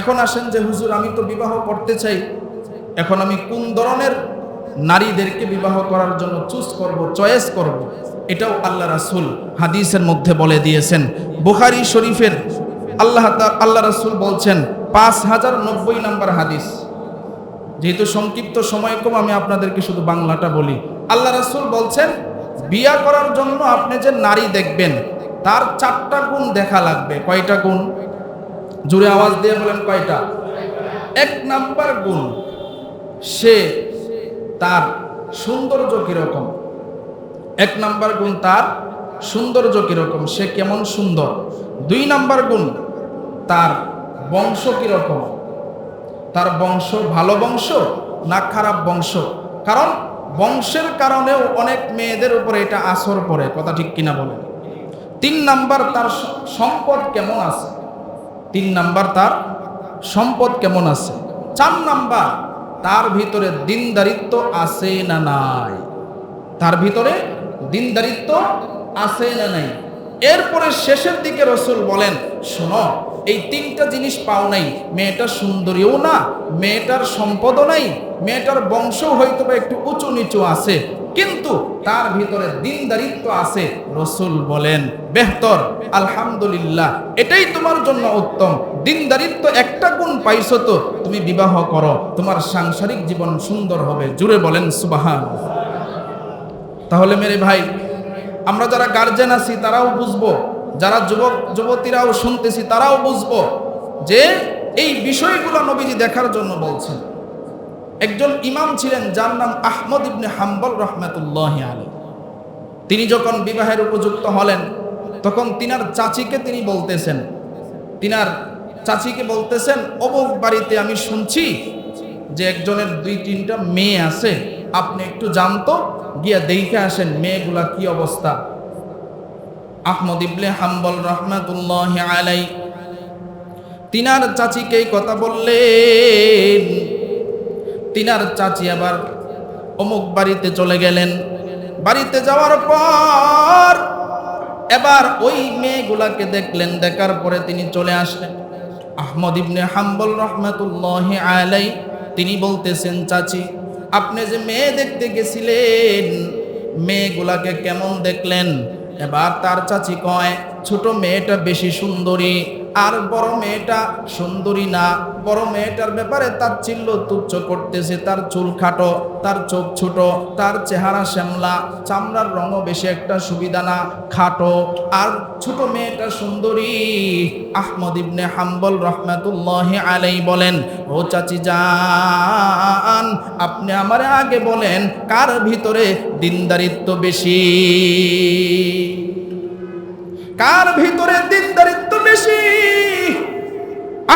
এখন আসেন যে, হুজুর, আমি তো বিবাহ করতে চাই। এখন আমি কোন ধরনের নারীদেরকে বিবাহ করার জন্য চুজ করব চয়েস করব। এটাও আল্লাহ রাসুল হাদিসের মধ্যে বলে দিয়েছেন। বুখারি শরীফের আল্লাহ আল্লাহ রাসুল বলছেন, পাঁচ হাজার নব্বই নাম্বার হাদিস। যেহেতু সংক্ষিপ্ত সময় কম, আমি আপনাদেরকে শুধু বাংলাটা বলি। আল্লাহ রাসুল বলছেন, বিয়া করার জন্য আপনি যে নারী দেখবেন, তার চারটা গুণ দেখা লাগবে। কয়টা গুণ? জুড়ে আওয়াজ দিয়ে বলেন কয়টা? এক নাম্বার গুণ, সে তার সৌন্দর্য কীরকম? এক নাম্বার গুণ তার সৌন্দর্য কীরকম? সে কেমন সুন্দর? দুই নাম্বার গুণ তার বংশ কীরকম? তার বংশ ভালো বংশ না খারাপ বংশ? কারণ বংশের কারণেও অনেক মেয়েদের উপরে এটা আসর পড়ে, কথা ঠিক কিনা বলে তিন নাম্বার তার সম্পদ কেমন আছে? তিন নাম্বার তার সম্পদ কেমন আছে? চার নাম্বার, তার ভিতরে দিনদারিত্ব আছে না নাই? তার ভিতরে দিনদারিত্ব আছে না নাই? এরপরে শেষের দিকে রসুল বলেন, শোনো এই তিনটা জিনিস পাও নাই। মেয়েটা সুন্দরীও না, মেয়েটার সম্পদও নাই, মেয়েটার বংশ হয়তো বা একটু উঁচু নিচু আছে, কিন্তু তার ভিতরে দিনদারিত্ব আছে, রসুল বলেন। বেহতর, আলহামদুলিল্লাহ, এটাই তোমার জন্য উত্তম। দিনদারিত্ব একটা গুণ পাইছো তো, তুমি বিবাহ করো, তোমার সাংসারিক জীবন সুন্দর হবে, জুড়ে বলেন সুবাহান তাহলে মেরে ভাই, আমরা যারা গার্জেন আছি, তারাও বুঝব যারা যুবক, যুবতীরাও শুনতেছি, তারাও বুঝব যে এই বিষয়গুলো নবীজি দেখার জন্য বলছেন। একজন ইমাম ছিলেন, যার নাম আহমদ ইবনে হাম্বল রহমতুল্লাহ আলী তিনি যখন বিবাহের উপযুক্ত হলেন, তখন তিনার চাচিকে তিনি বলতেছেন, তিনার চাচিকে বলতেছেন, অমুক বাড়িতে আমি শুনছি যে একজনের দুই, তিনটা মেয়ে আছে, আপনি একটু জানতো, গিয়া দেখে আসেন মেয়েগুলা কি অবস্থা। আহমদ ইবনে হাম্বল রহমাতুল্লাহ আলাই। তিনার চাচিকে কথা বললেন, তিনার চাচি আবার অমুক বাড়িতে চলে গেলেন। বাড়িতে যাওয়ার পর এবার ওই মেয়েগুলাকে দেখলেন, দেখার পরে তিনি চলে আসলেন। আহমদ ইবনে হাম্বল রহমাতুল্লাহ আলাই, তিনি বলতেছেন, চাচি, আপনি যে মেয়ে দেখতে গেছিলেন, মেয়েগুলাকে কেমন দেখলেন? এবার তার চাচি কয় ছোট মেয়েটা বেশি সুন্দরী। আর বড় মেয়েটা সুন্দরী না, বড় মেয়েটার ব্যাপারে তার চিল্ল তুচ্ছ করতেছে, তার চুল খাটো, তার চোখ ছোট, তার চেহারা শ্যামলা, চামড়ার রঙও বেশি একটা সুবিধা না, খাটো। আর ছোট মেয়েটা সুন্দরী, আহমদ ইবনে হাম্বল রহমাতুল্লাহ আলাই বলেন, ও চাচি যান আপনি আমার আগে বলেন, কার ভিতরে দিনদারিত্ব বেশি? কার ভিতরে দিনদারিত্ব বেশি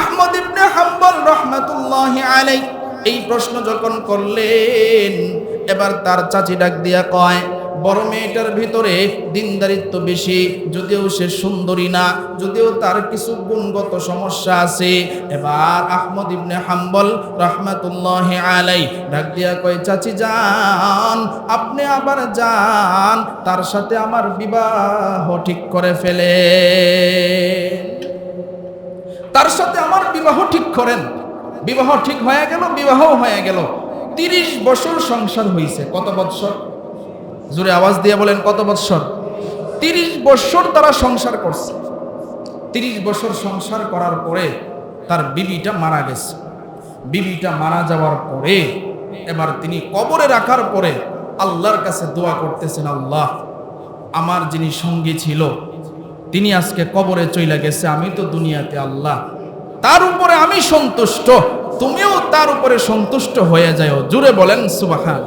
আহমদ ইবনে হাম্বল রহমাতুল্লাহ আলাই এই প্রশ্ন যখন করলেন, এবার তার চাচি ডাক দিয়া কয়, বড় মেয়েটার ভিতরে দিনদারিত্ব বেশি, যদিও সে সুন্দরী না, যদিও তার কিছু গুণগত সমস্যা আছে। এবার আহমদ ইবনে হাম্বল রহমাতুল্লাহ আলাই ডাক দিয়া কয়, চাচি যান, আপনি আবার যান, তার সাথে আমার বিবাহ ঠিক করে ফেলে তার সাথে আমার বিবাহ ঠিক করেন। বিবাহ ঠিক হয়ে গেল বিবাহ হয়ে গেল। তিরিশ বছর সংসার হয়েছে কত বৎসর? জোরে আওয়াজ দিয়ে বলেন, কত বৎসর? তিরিশ বছর তারা সংসার করছে। তিরিশ বছর সংসার করার পরে তার বিবিটা মারা গেছে। বিবিটা মারা যাওয়ার পরে এবার তিনি কবরে রাখার পরে আল্লাহর কাছে দোয়া করতেছেন, আল্লাহ, আমার যিনি সঙ্গী ছিল, তিনি আজকে কবরে চইলা গেছে, আমি তো দুনিয়াতে আল্লাহ। তার উপরে আমি সন্তুষ্ট। তুমিও তার উপরে সন্তুষ্ট হয়ে যাও। জুড়ে বলেন, সুবাহান।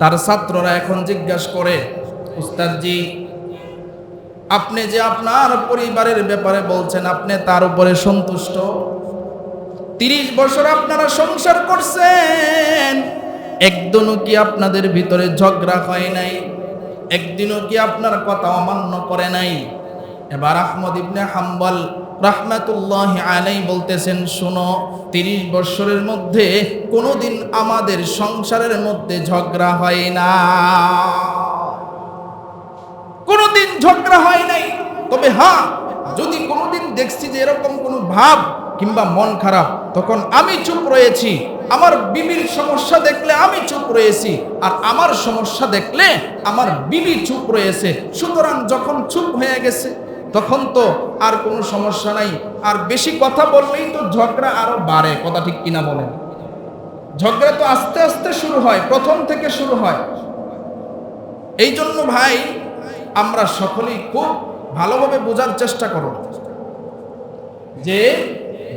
তার ছাত্ররা এখন জিজ্ঞাসা করে, উস্তাদজি, আপনি যে আপনার পরিবারের ব্যাপারে বলছেন, আপনি তার উপরে সন্তুষ্ট? তিরিশ বছর আপনারা সংসার করছেন। একদিনও কি আপনাদের ভিতরে ঝগড়া হয় নাই? একদিনও কি আপনার কথা অমান্য করে নাই? এবার আহমদ ইবনে হাম্বল রাহমাতুল্লাহ আলাই বলতেছেন, শোনো, তিরিশ বৎসরের মধ্যে কোনোদিন আমাদের সংসারের মধ্যে ঝগড়া হয় না। কোনোদিন ঝগড়া হয় নাই। তবে হ্যাঁ যদি কোনোদিন দেখছি যে এরকম কোনো ভাব কিংবা মন খারাপ, তখন আমি চুপ রয়েছি। আমার বিবির সমস্যা দেখলে আমি চুপ রয়েছি আর আমার সমস্যা দেখলে আমার বিবি চুপ রয়েছে। সুতরাং যখন চুপ হয়ে গেছে তখন তো আর কোনো সমস্যা নাই। আর বেশি কথা বললেই তো ঝগড়া আরও বাড়ে, কথা ঠিক কিনা বলেন। ঝগড়া তো আস্তে আস্তে শুরু হয়, প্রথম থেকে শুরু হয়। এই জন্য ভাই, আমরা সকলেই খুব ভালোভাবে বোঝার চেষ্টা করব যে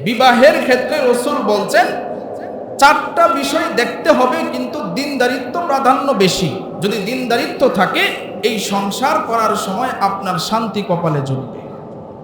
বিবাহের ক্ষেত্রে রসুল বলছেন চারটা বিষয় দেখতে হবে, কিন্তু দিনদারিত্ব প্রাধান্য বেশি। যদি দিনদারিত্ব থাকে, এই সংসার করার সময় আপনার শান্তি কপালে জুটবে।